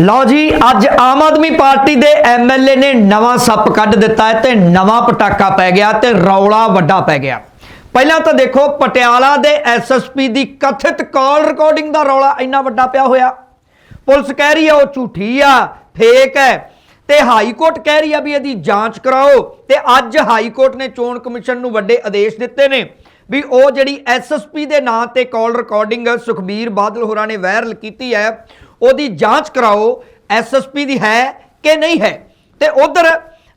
ਲਓ ਜੀ, ਅੱਜ ਆਮ ਆਦਮੀ ਪਾਰਟੀ ਦੇ ਐਮਐਲਏ ਨੇ ਨਵਾਂ ਸੱਪ ਕੱਢ ਦਿੱਤਾ ਹੈ ਤੇ ਨਵਾਂ ਪਟਾਕਾ ਪੈ ਗਿਆ ਤੇ ਰੌਲਾ ਵੱਡਾ ਪੈ ਗਿਆ। ਪਹਿਲਾਂ ਤਾਂ ਦੇਖੋ, ਪਟਿਆਲਾ ਦੇ ਐਸਐਸਪੀ ਦੀ ਕਥਿਤ ਕਾਲ ਰਿਕਾਰਡਿੰਗ ਦਾ ਰੌਲਾ ਇੰਨਾ ਵੱਡਾ ਪਿਆ ਹੋਇਆ। ਪੁਲਿਸ ਕਹਿ ਰਹੀ ਆ ਉਹ ਝੂਠੀ ਆ, ਫੇਕ ਹੈ। ਤੇ ਹਾਈ ਕੋਰਟ ਕਹਿ ਰਹੀ ਆ ਵੀ ਇਹਦੀ ਜਾਂਚ ਕਰਾਓ। ਤੇ ਅੱਜ ਹਾਈ ਕੋਰਟ ਨੇ ਚੋਣ ਕਮਿਸ਼ਨ ਨੂੰ ਵੱਡੇ ਆਦੇਸ਼ ਦਿੱਤੇ ਨੇ ਵੀ ਉਹ ਜਿਹੜੀ ਐਸਐਸਪੀ ਦੇ ਨਾਂ ਤੇ ਕਾਲ ਰਿਕਾਰਡਿੰਗ ਸੁਖਬੀਰ ਬਾਦਲ ਹੋਰਾਂ ਨੇ ਵਾਇਰਲ ਕੀਤੀ ਹੈ ਉਹਦੀ ਜਾਂਚ ਕਰਾਓ ਐਸਐਸਪੀ ਦੀ ਹੈ ਕਿ ਨਹੀਂ ਹੈ। ਤੇ ਉਧਰ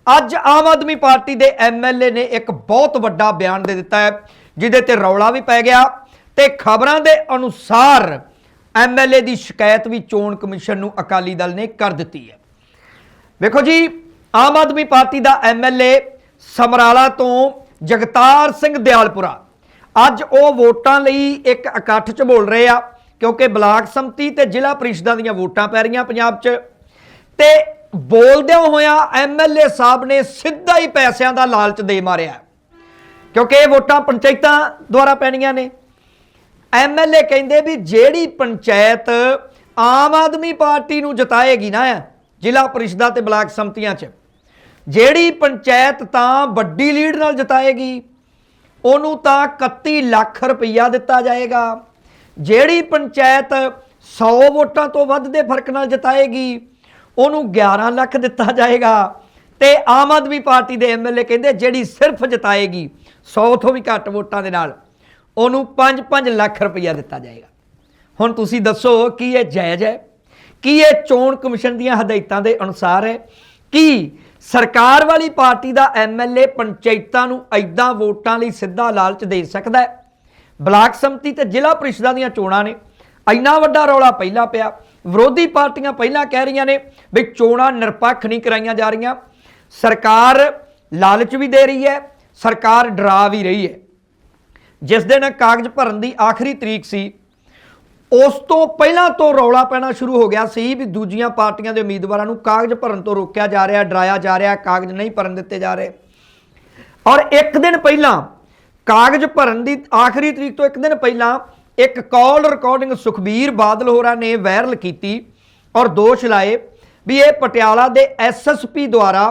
ਅੱਜ ਆਮ ਆਦਮੀ ਪਾਰਟੀ ਦੇ ਐਮਐਲਏ ਨੇ ਇੱਕ ਬਹੁਤ ਵੱਡਾ ਬਿਆਨ ਦੇ ਦਿੱਤਾ ਹੈ, ਜਿਹਦੇ ਤੇ ਰੌਲਾ ਵੀ ਪੈ ਗਿਆ। ਤੇ ਖਬਰਾਂ ਦੇ ਅਨੁਸਾਰ ਐਮਐਲਏ ਦੀ ਸ਼ਿਕਾਇਤ ਵੀ ਚੋਣ ਕਮਿਸ਼ਨ ਨੂੰ ਅਕਾਲੀ ਦਲ ਨੇ ਕਰ ਦਿੱਤੀ ਹੈ। ਵੇਖੋ ਜੀ, ਆਮ ਆਦਮੀ ਪਾਰਟੀ ਦਾ ਐਮਐਲਏ ਸਮਰਾਲਾ ਤੋਂ ਜਗਤਾਰ ਸਿੰਘ ਦਿਆਲਪੁਰਾ। ਅੱਜ ਉਹ ਵੋਟਾਂ ਲਈ ਇੱਕ ਇਕੱਠ 'ਚ ਬੋਲ ਰਹੇ ਆ। ਕਿਉਂਕਿ ਬਲਾਕ ਸੰਮਤੀ ਤੇ ਜ਼ਿਲ੍ਹਾ ਪ੍ਰੀਸ਼ਦਾਂ ਦੀਆਂ ਵੋਟਾਂ ਪੈ ਰਹੀਆਂ ਪੰਜਾਬ 'ਚ। ਤੇ ਬੋਲਦਿਆਂ ਹੋਇਆਂ ਐਮਐਲਏ ਸਾਹਿਬ ਨੇ ਸਿੱਧਾ ਹੀ ਪੈਸਿਆਂ ਦਾ ਲਾਲਚ ਦੇ ਮਾਰਿਆ। ਕਿਉਂਕਿ ਇਹ ਵੋਟਾਂ ਪੰਚਾਇਤਾਂ ਦੁਆਰਾ ਪੈਣੀਆਂ ਨੇ। ਐਮਐਲਏ ਕਹਿੰਦੇ ਵੀ ਜਿਹੜੀ ਪੰਚਾਇਤ ਆਮ ਆਦਮੀ ਪਾਰਟੀ ਨੂੰ ਜਿਤਾਏਗੀ ਨਾ ਜ਼ਿਲ੍ਹਾ ਪ੍ਰੀਸ਼ਦਾਂ ਤੇ ਬਲਾਕ ਸੰਮਤੀਆਂ 'ਚ, ਜਿਹੜੀ ਪੰਚਾਇਤ ਤਾਂ ਵੱਡੀ ਲੀਡ ਨਾਲ ਜਿਤਾਏਗੀ, ਉਹਨੂੰ ਤਾਂ 31 ਲੱਖ ਰੁਪਈਆ ਦਿੱਤਾ ਜਾਏਗਾ। ਜਿਹੜੀ ਪੰਚਾਇਤ 100 ਵੋਟਾਂ ਤੋਂ ਵੱਧ ਦੇ ਫ਼ਰਕ ਨਾਲ ਜਿਤਾਏਗੀ, ਉਹਨੂੰ 11 ਲੱਖ ਦਿੱਤਾ ਜਾਏਗਾ। ਤੇ ਆਮ ਆਦਮੀ ਪਾਰਟੀ ਦੇ ਐਮਐਲਏ ਕਹਿੰਦੇ ਜਿਹੜੀ ਸਿਰਫ ਜਿਤਾਏਗੀ 100 ਤੋਂ ਵੀ ਘੱਟ ਵੋਟਾਂ ਦੇ ਨਾਲ, ਉਹਨੂੰ 5-5 ਲੱਖ ਰੁਪਈਆ ਦਿੱਤਾ ਜਾਏਗਾ। ਹੁਣ ਤੁਸੀਂ ਦੱਸੋ ਕੀ ਇਹ ਜਾਇਜ਼ ਹੈ? ਕੀ ਇਹ ਚੋਣ ਕਮਿਸ਼ਨ ਦੀਆਂ ਹਦਾਇਤਾਂ ਦੇ ਅਨੁਸਾਰ ਹੈ? ਕੀ ਸਰਕਾਰ ਵਾਲੀ ਪਾਰਟੀ ਦਾ ਐਮਐਲਏ ਪੰਚਾਇਤਾਂ ਨੂੰ ਐਦਾਂ ਵੋਟਾਂ ਲਈ ਸਿੱਧਾ ਲਾਲਚ ਦੇ ਸਕਦਾ ਹੈ? ਬਲਾਕ ਸੰਮਤੀ ਤੇ ਜ਼ਿਲ੍ਹਾ ਪ੍ਰੀਸ਼ਦਾਂ ਦੀਆਂ ਚੋਣਾਂ ਨੇ। ਇੰਨਾ ਵੱਡਾ ਰੌਲਾ ਪਹਿਲਾਂ ਪਿਆ। ਵਿਰੋਧੀ ਪਾਰਟੀਆਂ ਪਹਿਲਾਂ ਕਹਿ ਰਹੀਆਂ ਨੇ ਵੀ ਚੋਣਾਂ ਨਿਰਪੱਖ ਨਹੀਂ ਕਰਾਈਆਂ ਜਾ ਰਹੀਆਂ। ਸਰਕਾਰ ਲਾਲਚ ਵੀ ਦੇ ਰਹੀ ਹੈ, ਸਰਕਾਰ ਡਰਾ ਵੀ ਰਹੀ ਹੈ। ਜਿਸ ਦਿਨ ਕਾਗਜ਼ ਭਰਨ ਦੀ ਆਖਰੀ ਤਰੀਕ ਸੀ, ਉਸ ਤੋਂ ਪਹਿਲਾਂ ਤੋਂ ਰੌਲਾ ਪੈਣਾ ਸ਼ੁਰੂ ਹੋ ਗਿਆ ਸੀ ਵੀ ਦੂਜੀਆਂ ਪਾਰਟੀਆਂ ਦੇ ਉਮੀਦਵਾਰਾਂ ਨੂੰ ਕਾਗਜ਼ ਭਰਨ ਤੋਂ ਰੋਕਿਆ ਜਾ ਰਿਹਾ, ਡਰਾਇਆ ਜਾ ਰਿਹਾ, ਕਾਗਜ਼ ਨਹੀਂ ਭਰਨ ਦਿੱਤੇ ਜਾ ਰਹੇ। ਔਰ ਇੱਕ ਦਿਨ ਪਹਿਲਾਂ ਕਾਗਜ਼ ਭਰਨ ਦੀ ਆਖਰੀ ਤਰੀਕ ਤੋਂ ਇੱਕ ਦਿਨ ਪਹਿਲਾਂ ਇੱਕ ਕਾਲ ਰਿਕਾਰਡਿੰਗ ਸੁਖਬੀਰ ਬਾਦਲ ਹੋਰਾਂ ਨੇ ਵਾਇਰਲ ਕੀਤੀ ਔਰ ਦੋਸ਼ ਲਾਏ ਵੀ ਇਹ ਪਟਿਆਲਾ ਦੇ ਐਸਐਸਪੀ ਦੁਆਰਾ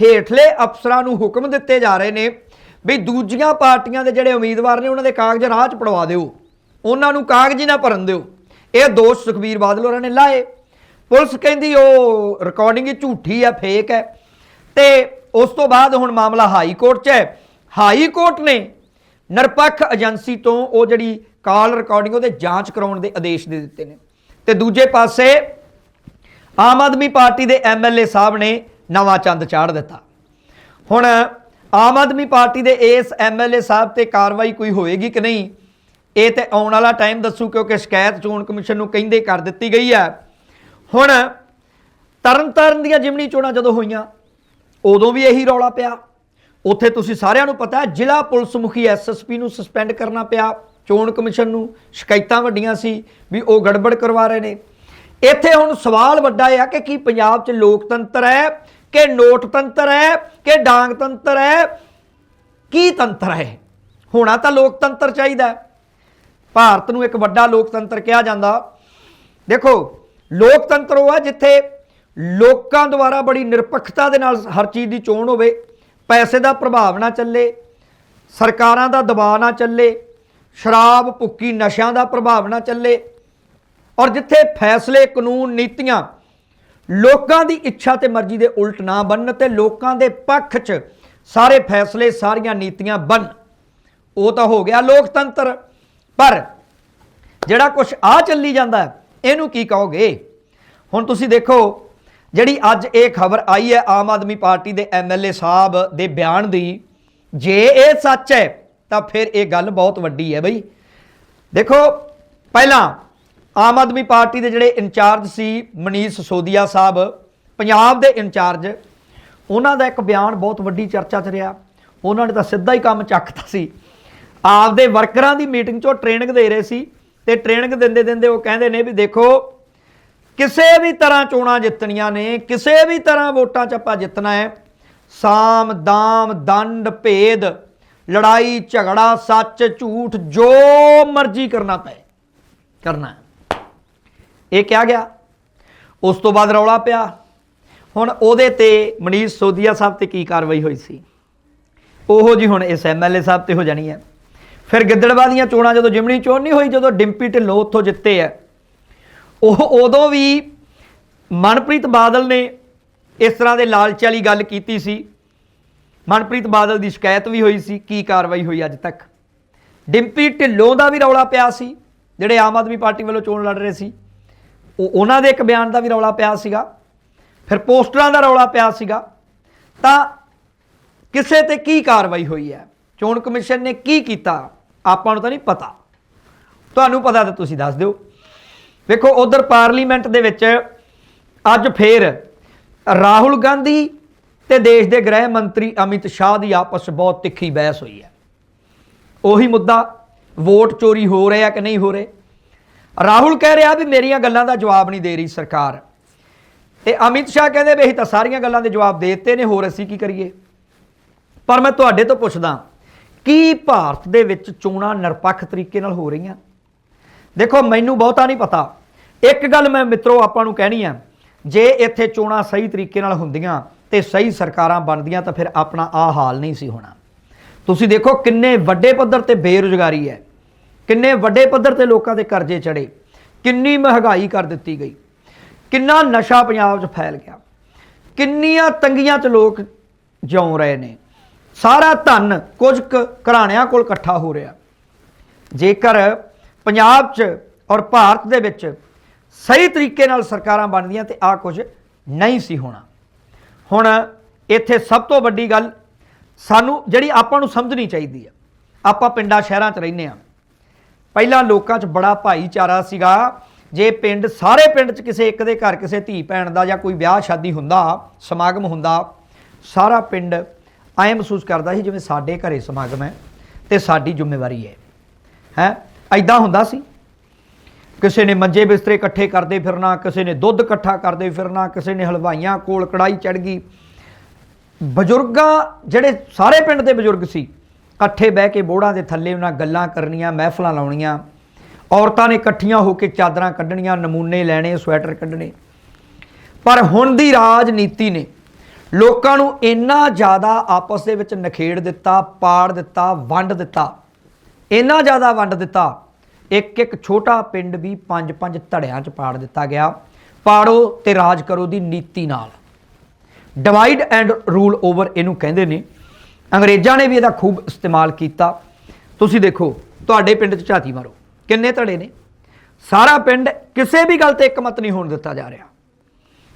ਹੇਠਲੇ ਅਫਸਰਾਂ ਨੂੰ ਹੁਕਮ ਦਿੱਤੇ ਜਾ ਰਹੇ ਨੇ ਵੀ ਦੂਜੀਆਂ ਪਾਰਟੀਆਂ ਦੇ ਜਿਹੜੇ ਉਮੀਦਵਾਰ ਨੇ ਉਹਨਾਂ ਦੇ ਕਾਗਜ਼ ਰਾਹ 'ਚ ਪੜਵਾ ਦਿਓ, ਉਹਨਾਂ ਨੂੰ ਕਾਗਜ਼ ਹੀ ਨਾ ਭਰਨ ਦਿਓ। ਇਹ ਦੋਸ਼ ਸੁਖਬੀਰ ਬਾਦਲ ਹੋਰਾਂ ਨੇ ਲਾਏ। ਪੁਲਿਸ ਕਹਿੰਦੀ ਉਹ ਰਿਕਾਰਡਿੰਗ ਹੀ ਝੂਠੀ ਹੈ ਫੇਕ ਹੈ। ਤੇ ਉਸ ਤੋਂ ਬਾਅਦ ਹੁਣ ਮਾਮਲਾ ਹਾਈ ਕੋਰਟ 'ਚ ਹੈ। ਹਾਈ ਕੋਰਟ ਨੇ ਨਿਰਪੱਖ ਏਜੰਸੀ ਤੋਂ ਉਹ ਜਿਹੜੀ ਕਾਲ ਰਿਕਾਰਡਿੰਗ ਉਹਦੇ ਜਾਂਚ ਕਰਾਉਣ ਦੇ ਆਦੇਸ਼ ਦੇ ਦਿੱਤੇ ਨੇ। ਤੇ ਦੂਜੇ ਪਾਸੇ ਆਮ ਆਦਮੀ ਪਾਰਟੀ ਦੇ ਐਮਐਲਏ ਸਾਹਿਬ ਨੇ ਨਵਾਂ ਚੰਦ ਚਾੜ ਦਿੱਤਾ। ਹੁਣ ਆਮ ਆਦਮੀ ਪਾਰਟੀ ਦੇ ਇਸ ਐਮਐਲਏ ਸਾਹਿਬ ਤੇ ਕਾਰਵਾਈ ਕੋਈ ਹੋਏਗੀ ਕਿ ਨਹੀਂ, ਇਹ ਤੇ ਆਉਣ ਵਾਲਾ ਟਾਈਮ ਦੱਸੂ ਕਿਉਂਕਿ ਸ਼ਿਕਾਇਤ ਚੋਣ ਕਮਿਸ਼ਨ ਨੂੰ ਕਹਿੰਦੇ ਕਰ ਦਿੱਤੀ ਗਈ ਹੈ। ਹੁਣ ਤਰਨਤਾਰਨ ਦੀਆਂ ਜਿਮਨੀ ਚੋਣਾਂ ਜਦੋਂ ਹੋਈਆਂ, ਉਦੋਂ ਵੀ ਇਹੀ ਰੌਲਾ ਪਿਆ। ਉੱਥੇ ਤੁਸੀਂ ਸਾਰਿਆਂ ਨੂੰ ਪਤਾ ਹੈ, ਜ਼ਿਲ੍ਹਾ ਪੁਲਿਸ ਮੁਖੀ ਐਸਐਸਪੀ ਨੂੰ ਸਸਪੈਂਡ ਕਰਨਾ ਪਿਆ। ਚੋਣ ਕਮਿਸ਼ਨ ਨੂੰ ਸ਼ਿਕਾਇਤਾਂ ਵੱਡੀਆਂ ਸੀ ਵੀ ਉਹ ਗੜਬੜ ਕਰਵਾ ਰਹੇ ਨੇ। ਇੱਥੇ ਹੁਣ ਸਵਾਲ ਵੱਡਾ ਇਹ ਆ ਕਿ ਕੀ ਪੰਜਾਬ 'ਚ ਲੋਕਤੰਤਰ ਹੈ, ਕਿ ਨੋਟਤੰਤਰ ਹੈ, ਕਿ ਡਾਂਗਤੰਤਰ ਹੈ, ਕੀ ਤੰਤਰ ਹੈ? ਹੋਣਾ ਤਾਂ ਲੋਕਤੰਤਰ ਚਾਹੀਦਾ ਭਾਰਤ ਨੂੰ ਇੱਕ ਵੱਡਾ ਲੋਕਤੰਤਰ ਕਿਹਾ ਜਾਂਦਾ। ਦੇਖੋ, ਲੋਕਤੰਤਰ ਉਹ ਹੈ ਜਿੱਥੇ ਲੋਕਾਂ ਦੁਆਰਾ ਬੜੀ ਨਿਰਪੱਖਤਾ ਦੇ ਨਾਲ ਹਰ ਚੀਜ਼ ਦੀ ਚੋਣ ਹੋਵੇ। ਪੈਸੇ ਦਾ ਪ੍ਰਭਾਵ ਨਾ ਚੱਲੇ, ਸਰਕਾਰਾਂ ਦਾ ਦਬਾਅ ਨਾ ਚੱਲੇ, ਸ਼ਰਾਬ, ਭੁੱਕੀ, ਨਸ਼ਿਆਂ ਦਾ ਪ੍ਰਭਾਵ ਨਾ ਚੱਲੇ। ਔਰ ਜਿੱਥੇ ਫੈਸਲੇ, ਕਾਨੂੰਨ, ਨੀਤੀਆਂ ਲੋਕਾਂ ਦੀ ਇੱਛਾ ਤੇ ਮਰਜ਼ੀ ਦੇ ਉਲਟ ਨਾ ਬਣਨ ਤੇ ਲੋਕਾਂ ਦੇ ਪੱਖ 'ਚ ਸਾਰੇ ਫੈਸਲੇ, ਸਾਰੀਆਂ ਨੀਤੀਆਂ ਬਣ ਉਹ ਤਾਂ ਹੋ ਗਿਆ ਲੋਕਤੰਤਰ। ਪਰ ਜਿਹੜਾ ਕੁਝ ਆ ਚੱਲੀ ਜਾਂਦਾ, ਇਹਨੂੰ ਕੀ ਕਹੋਗੇ? ਹੁਣ ਤੁਸੀਂ ਦੇਖੋ ਜਿਹੜੀ ਅੱਜ ਇਹ ਖਬਰ ਆਈ ਹੈ, ਆਮ ਆਦਮੀ ਪਾਰਟੀ ਦੇ ਐਮਐਲਏ ਸਾਹਿਬ ਦੇ ਬਿਆਨ ਦੀ, ਜੇ ਇਹ ਸੱਚ ਹੈ, ਤਾਂ ਫਿਰ ਇਹ ਗੱਲ ਬਹੁਤ ਵੱਡੀ ਹੈ ਬਈ। ਦੇਖੋ, ਪਹਿਲਾਂ ਆਮ ਆਦਮੀ ਪਾਰਟੀ ਦੇ ਜਿਹੜੇ ਇੰਚਾਰਜ ਸੀ, ਮਨੀਸ਼ ਸੋਦੀਆ ਸਾਹਿਬ, ਪੰਜਾਬ ਦੇ ਇੰਚਾਰਜ, ਉਹਨਾਂ ਦਾ ਇੱਕ ਬਿਆਨ ਬਹੁਤ ਵੱਡੀ ਚਰਚਾ 'ਚ ਰਿਹਾ। ਉਹਨਾਂ ਨੇ ਤਾਂ ਸਿੱਧਾ ਹੀ ਕੰਮ ਚੱਕਤਾ ਸੀ। ਆਪਦੇ ਵਰਕਰਾਂ ਦੀ ਮੀਟਿੰਗ 'ਚੋਂ ਟ੍ਰੇਨਿੰਗ ਦੇ ਰਹੇ ਸੀ ਤੇ ਟ੍ਰੇਨਿੰਗ ਦਿੰਦੇ ਦਿੰਦੇ ਉਹ ਕਹਿੰਦੇ ਨੇ ਵੀ ਦੇਖੋ ਕਿਸੇ ਵੀ ਤਰ੍ਹਾਂ ਚੋਣਾਂ ਜਿੱਤਣੀਆਂ ਨੇ, ਕਿਸੇ ਵੀ ਤਰ੍ਹਾਂ ਵੋਟਾਂ 'ਚ ਆਪਾਂ ਜਿੱਤਣਾ ਹੈ। ਸਾਮ, ਦਾਮ, ਦੰਡ, ਭੇਦ, ਲੜਾਈ, ਝਗੜਾ, ਸੱਚ, ਝੂਠ, ਜੋ ਮਰਜ਼ੀ ਕਰਨਾ ਪਏ, ਕਰਨਾ ਇਹ ਕਿਹਾ ਗਿਆ। ਉਸ ਤੋਂ ਬਾਅਦ ਰੌਲਾ ਪਿਆ। ਹੁਣ ਉਹਦੇ ਤੇ ਮਨੀਸ਼ ਸੋਦੀਆ ਸਾਹਿਬ ਤੇ ਕੀ ਕਾਰਵਾਈ ਹੋਈ ਸੀ? ਉਹੋ ਜੀ ਹੁਣ ਇਸ ਐਮਐਲਏ ਸਾਹਿਬ ਤੇ ਹੋ ਜਾਣੀ ਹੈ। ਫਿਰ ਗਿੱਦੜਵਾ ਦੀਆਂ ਚੋਣਾਂ ਜਦੋਂ ਜਿਮਣੀ ਚੋਣ ਨਹੀਂ ਹੋਈ, ਜਦੋਂ ਡਿੰਪੀ ਢਿੱਲੋਂ ਉੱਥੋਂ ਜਿੱਤੇ ਆ ਉਹ ਉਦੋਂ ਵੀ ਮਨਪ੍ਰੀਤ ਬਾਦਲ ਨੇ ਇਸ ਤਰ੍ਹਾਂ ਦੇ ਲਾਲਚ ਵਾਲੀ ਗੱਲ ਕੀਤੀ ਸੀ। ਮਨਪ੍ਰੀਤ ਬਾਦਲ ਦੀ ਸ਼ਿਕਾਇਤ ਵੀ ਹੋਈ ਸੀ, ਕੀ ਕਾਰਵਾਈ ਹੋਈ ਅੱਜ ਤੱਕ? ਡਿੰਪੀ ਢਿੱਲੋਂ ਦਾ ਵੀ ਰੌਲਾ ਪਿਆ ਸੀ, ਜਿਹੜੇ ਆਮ ਆਦਮੀ ਪਾਰਟੀ ਵੱਲੋਂ ਚੋਣ ਲੜ ਰਹੇ ਸੀ। ਉਹ ਉਹਨਾਂ ਦੇ ਇੱਕ ਬਿਆਨ ਦਾ ਵੀ ਰੌਲਾ ਪਿਆ ਸੀਗਾ। ਫਿਰ ਪੋਸਟਰਾਂ ਦਾ ਰੌਲਾ ਪਿਆ ਸੀਗਾ। ਤਾਂ ਕਿਸੇ ਤੇ ਕੀ ਕਾਰਵਾਈ ਹੋਈ ਹੈ? ਚੋਣ ਕਮਿਸ਼ਨ ਨੇ ਕੀ ਕੀਤਾ? ਆਪਾਂ ਨੂੰ ਤਾਂ ਨਹੀਂ ਪਤਾ। ਤੁਹਾਨੂੰ ਪਤਾ ਤਾਂ ਤੁਸੀਂ ਦੱਸ ਦਿਓ। ਵੇਖੋ, ਉਧਰ ਪਾਰਲੀਮੈਂਟ ਦੇ ਵਿੱਚ ਅੱਜ ਫੇਰ ਰਾਹੁਲ ਗਾਂਧੀ ਤੇ ਦੇਸ਼ ਦੇ ਗ੍ਰਹਿ ਮੰਤਰੀ ਅਮਿਤ ਸ਼ਾਹ ਦੀ ਆਪਸ 'ਚ ਬਹੁਤ ਤਿੱਖੀ ਬਹਿਸ ਹੋਈ ਹੈ। ਉਹੀ ਮੁੱਦਾ ਵੋਟ ਚੋਰੀ ਹੋ ਰਿਹਾ ਕਿ ਨਹੀਂ ਹੋ ਰਹੇ? ਰਾਹੁਲ ਕਹਿ ਰਿਹਾ ਵੀ ਮੇਰੀਆਂ ਗੱਲਾਂ ਦਾ ਜਵਾਬ ਨਹੀਂ ਦੇ ਰਹੀ ਸਰਕਾਰ। ਤੇ ਅਮਿਤ ਸ਼ਾਹ ਕਹਿੰਦੇ ਵੀ ਅਸੀਂ ਤਾਂ ਸਾਰੀਆਂ ਗੱਲਾਂ ਦੇ ਜਵਾਬ ਦੇ ਦਿੱਤੇ ਨੇ, ਹੋਰ ਅਸੀਂ ਕੀ ਕਰੀਏ? ਪਰ ਮੈਂ ਤੁਹਾਡੇ ਤੋਂ ਪੁੱਛਦਾ, ਕੀ ਭਾਰਤ ਦੇ ਵਿੱਚ ਚੋਣਾਂ ਨਿਰਪੱਖ ਤਰੀਕੇ ਨਾਲ ਹੋ ਰਹੀਆਂ? ਦੇਖੋ, ਮੈਨੂੰ ਬਹੁਤਾ ਨਹੀਂ ਪਤਾ। ਇੱਕ ਗੱਲ ਮੈਂ ਮਿੱਤਰੋ ਆਪਾਂ ਨੂੰ ਕਹਿਣੀ ਆ ਜੇ ਇੱਥੇ ਚੋਣਾਂ ਸਹੀ ਤਰੀਕੇ ਨਾਲ ਹੁੰਦੀਆਂ ਤੇ ਸਹੀ ਸਰਕਾਰਾਂ ਬਣਦੀਆਂ ਤਾਂ ਫਿਰ ਆਪਣਾ ਆ ਹਾਲ ਨਹੀਂ ਸੀ ਹੋਣਾ। ਤੁਸੀਂ ਦੇਖੋ ਕਿੰਨੇ ਵੱਡੇ ਪੱਧਰ ਤੇ ਬੇਰੁਜ਼ਗਾਰੀ ਹੈ, ਕਿੰਨੇ ਵੱਡੇ ਪੱਧਰ ਤੇ ਲੋਕਾਂ ਦੇ ਕਰਜ਼ੇ ਚੜੇ ਕਿੰਨੀ ਮਹਿੰਗਾਈ ਕਰ ਦਿੱਤੀ ਗਈ, ਕਿੰਨਾ ਨਸ਼ਾ ਪੰਜਾਬ 'ਚ ਫੈਲ ਗਿਆ, ਕਿੰਨੀਆਂ ਤੰਗੀਆਂ 'ਚ ਲੋਕ ਜਿਉਂ ਰਹੇ ਨੇ। ਸਾਰਾ ਧਨ ਕੁਝ ਕੁ, ਘਰਾਣਿਆਂ ਕੋਲ ਇਕੱਠਾ ਹੋ ਰਿਹਾ। ਜੇਕਰ ਪੰਜਾਬ 'ਚ ਔਰ ਭਾਰਤ ਦੇ ਵਿੱਚ ਸਹੀ ਤਰੀਕੇ ਨਾਲ ਸਰਕਾਰਾਂ ਬਣਦੀਆਂ ਤੇ ਆ ਕੁਝ ਨਹੀਂ ਸੀ ਹੋਣਾ। ਹੁਣ ਇੱਥੇ ਸਭ ਤੋਂ ਵੱਡੀ ਗੱਲ ਸਾਨੂੰ ਜਿਹੜੀ ਆਪਾਂ ਨੂੰ ਸਮਝਣੀ ਚਾਹੀਦੀ ਹੈ ਆਪਾਂ ਪਿੰਡਾਂ ਸ਼ਹਿਰਾਂ 'ਚ ਰਹਿੰਦੇ ਆ ਪਹਿਲਾਂ ਲੋਕਾਂ 'ਚ ਬੜਾ ਭਾਈਚਾਰਾ ਸੀਗਾ, ਜੇ ਪਿੰਡ ਸਾਰੇ ਪਿੰਡ 'ਚ ਕਿਸੇ ਇੱਕ ਦੇ ਘਰ ਕਿਸੇ ਧੀ ਭੈਣ ਦਾ ਜਾਂ ਕੋਈ ਵਿਆਹ ਸ਼ਾਦੀ ਹੁੰਦਾ, ਸਮਾਗਮ ਹੁੰਦਾ, ਸਾਰਾ ਪਿੰਡ ਐਂ ਮਹਿਸੂਸ ਕਰਦਾ ਸੀ ਜਿਵੇਂ ਸਾਡੇ ਘਰੇ ਸਮਾਗਮ ਹੈ ਤੇ ਸਾਡੀ ਜ਼ਿੰਮੇਵਾਰੀ ਹੈ। ਹੈ? ਐਦਾਂ ਹੁੰਦਾ ਸੀ। ਕਿਸੇ ਨੇ ਮੰਜੇ ਬਿਸਤਰੇ ਇਕੱਠੇ ਕਰਦੇ ਫਿਰਨਾ, ਕਿਸੇ ਨੇ ਦੁੱਧ ਇਕੱਠਾ ਕਰਦੇ ਫਿਰਨਾ, ਕਿਸੇ ਨੇ ਹਲਵਾਈਆਂ ਕੋਲ ਕੜਾਈ ਚੜ ਗਈ। ਬਜ਼ੁਰਗਾਂ, ਜਿਹੜੇ ਸਾਰੇ ਪਿੰਡ ਦੇ ਬਜ਼ੁਰਗ ਸੀ, ਇਕੱਠੇ ਬਹਿ ਕੇ ਬੋੜਾਂ ਦੇ ਥੱਲੇ ਉਹਨਾਂ ਗੱਲਾਂ ਕਰਨੀਆਂ, ਮਹਿਫਲਾਂ ਲਾਉਣੀਆਂ। ਔਰਤਾਂ ਨੇ ਇਕੱਠੀਆਂ ਹੋ ਕੇ ਚਾਦਰਾਂ ਕੱਢਣੀਆਂ, ਨਮੂਨੇ ਲੈਣੇ, ਸਵੈਟਰ ਕੱਢਣੇ। ਪਰ ਹੁਣ ਦੀ ਰਾਜਨੀਤੀ ਨੇ ਲੋਕਾਂ ਨੂੰ ਇੰਨਾ ਜ਼ਿਆਦਾ ਆਪਸ ਦੇ ਵਿੱਚ ਨਖੇੜ ਦਿੱਤਾ, ਪਾੜ ਦਿੱਤਾ, ਵੰਡ ਦਿੱਤਾ। ਇੰਨਾ ਜ਼ਿਆਦਾ ਵੰਡ ਦਿੱਤਾ ਇੱਕ ਇੱਕ ਛੋਟਾ ਪਿੰਡ ਵੀ ਪੰਜ ਪੰਜ ਧੜਿਆਂ 'ਚ ਪਾੜ ਦਿੱਤਾ ਗਿਆ। ਪਾੜੋ ਤੇ ਰਾਜ ਕਰੋ ਦੀ ਨੀਤੀ ਨਾਲ। ਡਿਵਾਈਡ ਐਂਡ ਰੂਲ ਓਵਰ ਇਹਨੂੰ ਕਹਿੰਦੇ ਨੇ। ਅੰਗਰੇਜ਼ਾਂ ਨੇ ਵੀ ਇਹਦਾ ਖੂਬ ਇਸਤੇਮਾਲ ਕੀਤਾ। ਤੁਸੀਂ ਦੇਖੋ, ਤੁਹਾਡੇ ਪਿੰਡ 'ਚ ਝਾਤੀ ਮਾਰੋ। ਕਿੰਨੇ ਧੜੇ ਨੇ? ਸਾਰਾ ਪਿੰਡ ਕਿਸੇ ਵੀ ਗੱਲ ਤੇ ਇੱਕਮਤ ਨਹੀਂ ਹੋਣ ਦਿੱਤਾ ਜਾ ਰਿਹਾ।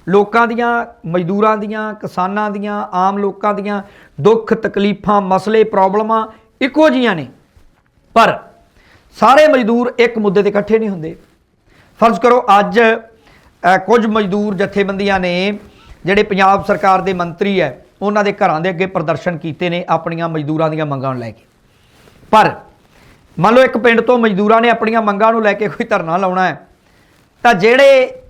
ਲੋਕਾਂ ਦੀਆਂ, ਮਜ਼ਦੂਰਾਂ ਦੀਆਂ, ਕਿਸਾਨਾਂ ਦੀਆਂ, ਆਮ ਲੋਕਾਂ ਦੀਆਂ ਦੁੱਖ ਤਕਲੀਫਾਂ, ਮਸਲੇ, ਪ੍ਰੋਬਲਮਾਂ ਇੱਕੋ ਜੀਆਂ ਨੇ। ਪਰ ਸਾਰੇ ਮਜ਼ਦੂਰ ਇੱਕ ਮੁੱਦੇ ਤੇ ਇਕੱਠੇ ਨਹੀਂ ਹੁੰਦੇ। ਫਰਜ਼ ਕਰੋ ਅੱਜ ਕੁਝ ਮਜ਼ਦੂਰ ਜਥੇਬੰਦੀਆਂ ਨੇ ਜਿਹੜੇ ਪੰਜਾਬ ਸਰਕਾਰ ਦੇ ਮੰਤਰੀ ਹੈ, ਉਹਨਾਂ ਦੇ ਘਰਾਂ ਦੇ ਅੱਗੇ ਪ੍ਰਦਰਸ਼ਨ ਕੀਤੇ ਨੇ ਆਪਣੀਆਂ ਮਜ਼ਦੂਰਾਂ ਦੀਆਂ ਮੰਗਾਂ ਨੂੰ ਲੈ ਕੇ। ਪਰ ਮੰਨ ਲਓ ਇੱਕ ਪਿੰਡ ਤੋਂ ਮਜ਼ਦੂਰਾਂ ਨੇ ਆਪਣੀਆਂ ਮੰਗਾਂ ਨੂੰ ਲੈ ਕੇ ਕੋਈ ਧਰਨਾ ਲਾਉਣਾ ਹੈ, ਤਾਂ ਜਿਹੜੇ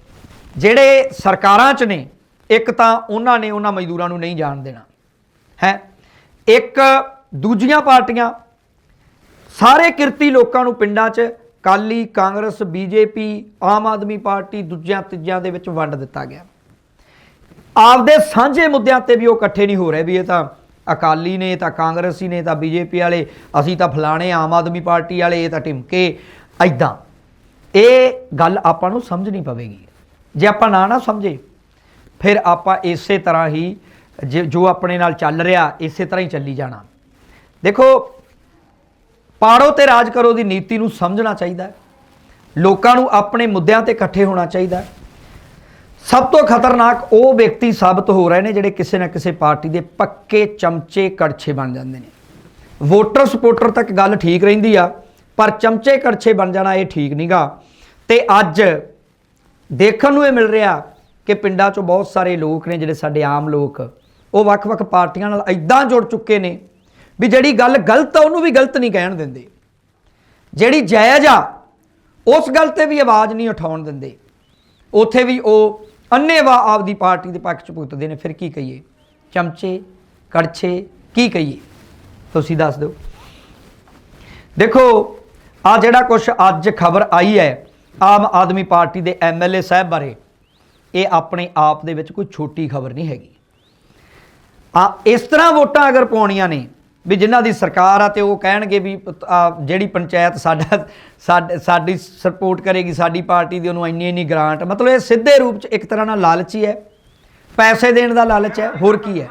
ਜਿਹੜੇ ਸਰਕਾਰਾਂ 'ਚ ਨੇ, ਇੱਕ ਤਾਂ ਉਹਨਾਂ ਨੇ ਉਹਨਾਂ ਮਜ਼ਦੂਰਾਂ ਨੂੰ ਨਹੀਂ ਜਾਣ ਦੇਣਾ। ਹੈ? ਇੱਕ ਦੂਜੀਆਂ ਪਾਰਟੀਆਂ ਸਾਰੇ ਕਿਰਤੀ ਲੋਕਾਂ ਨੂੰ ਪਿੰਡਾਂ 'ਚ ਕਾਲੀ ਕਾਂਗਰਸ, ਬੀਜੇਪੀ, ਆਮ ਆਦਮੀ ਪਾਰਟੀ ਦੂਜਿਆਂ ਤੀਜਿਆਂ ਦੇ ਵਿੱਚ ਵੰਡ ਦਿੱਤਾ ਗਿਆ। ਆਪਦੇ ਸਾਂਝੇ ਮੁੱਦਿਆਂ ਤੇ ਵੀ ਉਹ ਇਕੱਠੇ ਨਹੀਂ ਹੋ ਰਹੇ ਵੀ ਇਹ ਤਾਂ ਅਕਾਲੀ ਨੇ ਤਾਂ ਕਾਂਗਰਸੀ ਨੇ, ਇਹ ਤਾਂ ਬੀਜੇਪੀ ਵਾਲੇ, ਅਸੀਂ ਤਾਂ ਫਲਾਣੇ ਆਮ ਆਦਮੀ ਪਾਰਟੀ ਵਾਲੇ, ਇਹ ਤਾਂ ਟਿਮਕੇ ਐਦਾਂ ਇਹ ਗੱਲ ਆਪਾਂ ਨੂੰ ਸਮਝ ਨਹੀਂ ਪਵੇਗੀ। ਜੇ ਆਪਾਂ ਨਾ ਨਾ ਸਮਝੇ, ਫਿਰ ਆਪਾਂ ਇਸੇ ਤਰ੍ਹਾਂ ਹੀ, ਜੇ- ਜੋ ਆਪਣੇ ਨਾਲ ਚੱਲ ਰਿਹਾ, ਇਸੇ ਤਰ੍ਹਾਂ ਹੀ ਚੱਲੀ ਜਾਣਾ। ਦੇਖੋ ਪਾੜੋ ਤੇ ਰਾਜ ਕਰੋ ਦੀ ਨੀਤੀ ਨੂੰ ਸਮਝਣਾ ਚਾਹੀਦਾ ਹੈ। ਲੋਕਾਂ ਨੂੰ ਆਪਣੇ ਮੁੱਦਿਆਂ ਤੇ ਇਕੱਠੇ ਹੋਣਾ ਚਾਹੀਦਾ ਹੈ। ਸਭ ਤੋਂ ਖਤਰਨਾਕ ਉਹ ਵਿਅਕਤੀ ਸਾਬਤ ਹੋ ਰਹੇ ਨੇ ਜਿਹੜੇ ਕਿਸੇ ਨਾ ਕਿਸੇ ਪਾਰਟੀ ਦੇ ਪੱਕੇ ਚਮਚੇ ਕੜਛੇ ਬਣ ਜਾਂਦੇ ਨੇ। ਵੋਟਰ ਸਪੋਰਟਰ ਤੱਕ ਗੱਲ ਠੀਕ ਰਹਿੰਦੀ ਆ, ਪਰ ਚਮਚੇ ਕੜਛੇ ਬਣ ਜਾਣਾ ਇਹ ਠੀਕ ਨਹੀਂਗਾ ਤੇ ਅੱਜ ਦੇਖਣ ਨੂੰ ਇਹ ਮਿਲ ਰਿਹਾ ਕਿ ਪਿੰਡਾਂ 'ਚੋਂ ਬਹੁਤ ਸਾਰੇ ਲੋਕ ਨੇ ਜਿਹੜੇ ਸਾਡੇ ਆਮ ਲੋਕ, ਉਹ ਵੱਖ-ਵੱਖ ਪਾਰਟੀਆਂ ਨਾਲ ਐਦਾਂ ਜੁੜ ਚੁੱਕੇ ਨੇ ਵੀ ਜਿਹੜੀ ਗੱਲ ਗਲਤ ਆ, ਉਹਨੂੰ ਵੀ ਗਲਤ ਨਹੀਂ ਕਹਿਣ ਦਿੰਦੇ। ਜਿਹੜੀ ਜਾਇਜ਼ ਆ, ਉਸ ਗੱਲ ਤੇ ਵੀ ਆਵਾਜ਼ ਨਹੀਂ ਉਠਾਉਣ ਦਿੰਦੇ। ਉੱਥੇ ਵੀ ਉਹ ਅੰਨੇਵਾ ਆਪਦੀ ਪਾਰਟੀ ਦੇ ਪੱਖ ਚ ਭੁਗਤਦੇ ਨੇ, ਫਿਰ ਕੀ ਕਹੀਏ? ਚਮਚੇ, ਕੜਛੇ, ਕੀ ਕਹੀਏ? ਤੁਸੀਂ ਦੱਸ ਦਿਓ। ਦੇਖੋ, ਆ ਜਿਹੜਾ ਕੁਝ ਅੱਜ ਖਬਰ ਆਈ ਹੈ, ਆਮ ਆਦਮੀ ਪਾਰਟੀ ਦੇ ਐਮਐਲਏ ਸਾਹਿਬ ਬਾਰੇ, ਇਹ ਆਪਣੇ ਆਪ ਦੇ ਵਿੱਚ ਕੋਈ ਛੋਟੀ ਖਬਰ ਨਹੀਂ ਹੈਗੀ। ਆ, ਇਸ ਤਰ੍ਹਾਂ ਵੋਟਾਂ ਅਗਰ ਪਾਉਣੀਆਂ ਨੇ ਵੀ ਜਿਨ੍ਹਾਂ ਦੀ ਸਰਕਾਰ ਆ ਤੇ ਉਹ ਕਹਿਣਗੇ ਵੀ ਜਿਹੜੀ ਪੰਚਾਇਤ ਸਾਡਾ ਸਾਡ- ਸਾਡੀ ਸਪੋਰਟ ਕਰੇਗੀ, ਸਾਡੀ ਪਾਰਟੀ ਦੀ ਉਹਨੂੰ ਇੰਨੀ ਇੰਨੀ ਗ੍ਰਾਂਟ। ਮਤਲਬ ਇਹ ਸਿੱਧੇ ਰੂਪ ਚ ਇੱਕ ਤਰ੍ਹਾਂ ਨਾਲ ਲਾਲਚੀ ਹੈ। ਪੈਸੇ ਦੇਣ ਦਾ ਲਾਲਚ ਹੈ, ਹੋਰ ਕੀ ਹੈ?